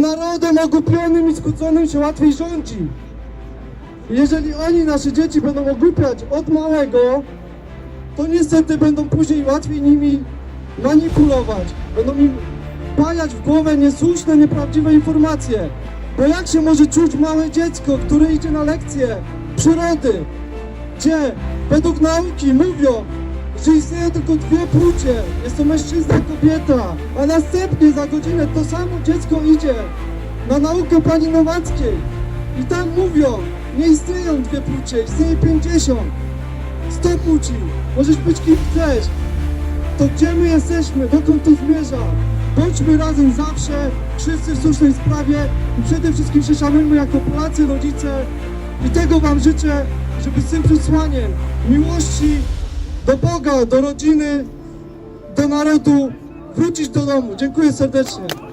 Narodem ogłupionym i skłóconym się łatwiej rządzi. Jeżeli oni nasze dzieci będą ogłupiać od małego, to niestety będą później łatwiej nimi manipulować. Będą im pajać w głowę niesłuszne, nieprawdziwe informacje. Bo jak się może czuć małe dziecko, które idzie na lekcje przyrody, gdzie według nauki mówią, że istnieją tylko dwie płcie, jest to mężczyzna i kobieta, a następnie za godzinę to samo dziecko idzie na naukę pani Nowackiej. I tam mówią, nie istnieją dwie płcie, istnieje 50, 100 płci, możesz być kim chcesz, to gdzie my jesteśmy, dokąd to zmierza? Bądźmy razem zawsze, wszyscy w słusznej sprawie i przede wszystkim się szanujmy jako Polacy, rodzice. I tego Wam życzę, żeby z tym przesłaniem miłości do Boga, do rodziny, do narodu wrócić do domu. Dziękuję serdecznie.